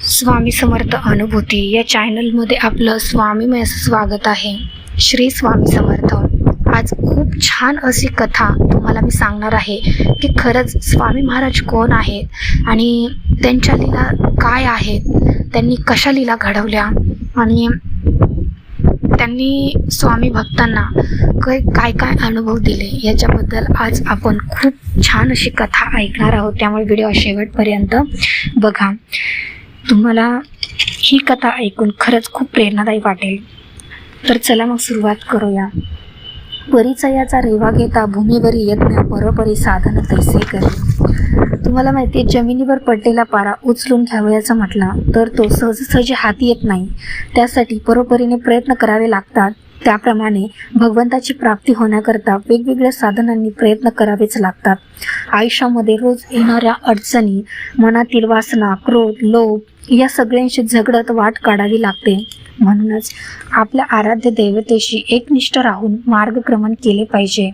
स्वामी समर्थ अनुभूती या चॅनलमध्ये आपलं स्वामीमय असं स्वागत आहे. श्री स्वामी समर्थ. आज खूप छान अशी कथा तुम्हाला मी सांगणार आहे की खरंच स्वामी महाराज कोण आहेत आणि त्यांच्या लीला काय आहेत त्यांनी कशा लीला घडवल्या आणि त्यांनी स्वामी भक्तांना काय काय काय अनुभव दिले याच्याबद्दल आज आपण खूप छान अशी कथा ऐकणार आहोत. त्यामुळे व्हिडिओ शेवटपर्यंत बघा. तुम्हाला ही कथा ऐकून खरंच खूप प्रेरणादायी वाटेल. तर चला मग सुरुवात करूया. परिचयाचा रेवा घेता भूमीवरी यज्ञ परोपरी साधन तैसे करे. तुम्हाला माहिती आहे जमिनीवर पडलेला पारा उचलून घ्यावयाचा म्हटला तर तो सहजसहजी हाती येत नाही. त्यासाठी परोपरीने प्रयत्न करावे लागतात. त्याप्रमाणे भगवंताची प्राप्ती होण्याकरता वेगवेगळ्या साधनांनी प्रयत्न करावेच लागतात. आयुष्यामध्ये रोज येणाऱ्या अडचणी मनातील वासना क्रोध लोभ या सगळ्यांशी झगडत वाट काढावी लागते. म्हणूनच आपल्या आराध्य देवतेशी एकनिष्ठ राहून मार्गक्रमण केले पाहिजे.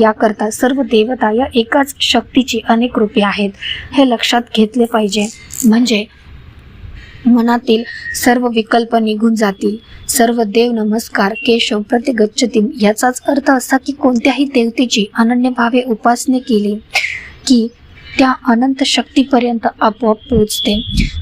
याकरता सर्व देवता या एकाच शक्तीची अनेक रूपे आहेत हे लक्षात घेतले पाहिजे. म्हणजे मनातील सर्व विकल्प निघून जातील. सर्व देव नमस्कार केशव प्रतिगच्छतील याचाच अर्थ असा की कोणत्याही देवतेची अनन्य भावे उपासने केली की त्या अनंत शक्तीपर्यंत आपोआप पोहोचते.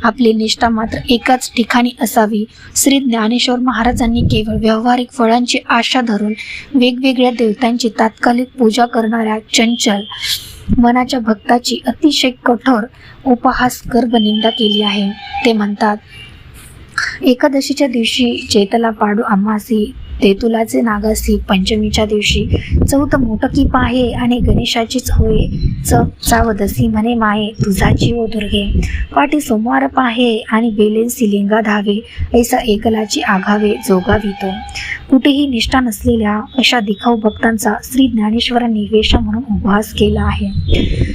आपली निष्ठा मात्र एकाच ठिकाणी असावी. श्री ज्ञानेश्वर महाराजांनी केवळ व्यावहारिक फळांची आशा धरून वेगवेगळ्या देवतांची तात्कालिक पूजा करणाऱ्या चंचल मनाच्या भक्ताची अतिशय कठोर उपहास गर्भ निंदा केली आहे. ते म्हणतात एकादशीच्या दिवशी चैतला पाडू अमासी तेतुलाचे नागासी पंचमीच्या दिवशी. चौथ मोटकी पाहे आणि गणेशाचीच होय. च चावदसी म्हणे माये तुझाची ओ दुर्गे. पाठी सोमवार पाहे आणि बेलेन्सी लिंगा धावे ऐसा एकलाची आघावे जोगावी तो. कुठेही निष्ठा नसलेल्या अशा दिखाऊ भक्तांचा श्री ज्ञानेश्वरांनी वेश म्हणून उपवास केला आहे.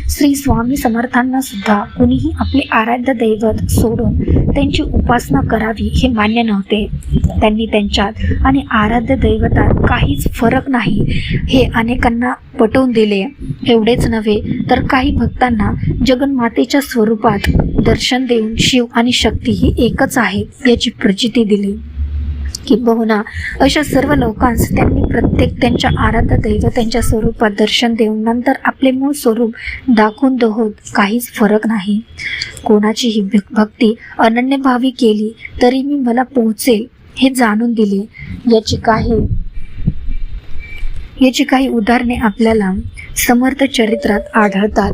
श्री स्वामी समर्थांना सुद्धा कुणीही आपले आराध्य दैवत सोडून त्यांची उपासना करावी हे मान्य नव्हते. त्यांनी त्यांच्यात आणि आरा आराध्य दैवतात काहीच फरक नाही. हे अनेकांना पटवून दिले. एवढेच नव्हे तर काही भक्तांना जगन्मातेच्या स्वरूपात दर्शन देऊन शिव आणि शक्ती ही एकच आहे याची प्रचिती दिली. किंबहुना अशा सर्व लोकांस त्यांनी प्रत्येक त्यांच्या आराध्य दैवतांच्या स्वरूपात दर्शन देऊन नंतर आपले मूळ स्वरूप दाखवून दहोत काहीच फरक नाही. कोणाचीही भक्ती अनन्यभावी केली तरी मी मला पोहोचेल. हे जाणून दिले. याची काही याची काही उदाहरणे आपल्याला समर्थ चरित्रात आढळतात.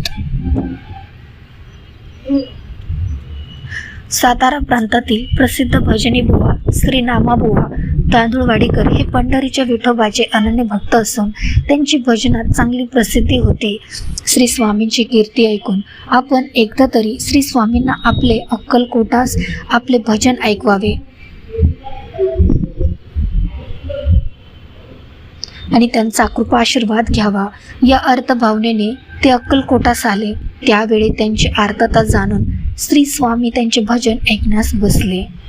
सातारा प्रांतातील प्रसिद्ध भजनी बुवा श्री नामा बुवा तांदूळवाडीकर हे पंढरीच्या विठोबाचे अनन्य भक्त असून त्यांची भजनात चांगली प्रसिद्धी होते. श्री स्वामींची कीर्ती ऐकून आपण एकदा तरी श्री स्वामींना आपले अक्कलकोटास आपले भजन ऐकवावे. आणि त्यांचा कृपा आशीर्वाद घ्यावा. या अर्थभावनेने ते अक्कलकोटास आले. त्यावेळी त्यांची आर्तता जाणून श्री स्वामी त्यांचे भजन ऐकण्यास बसले.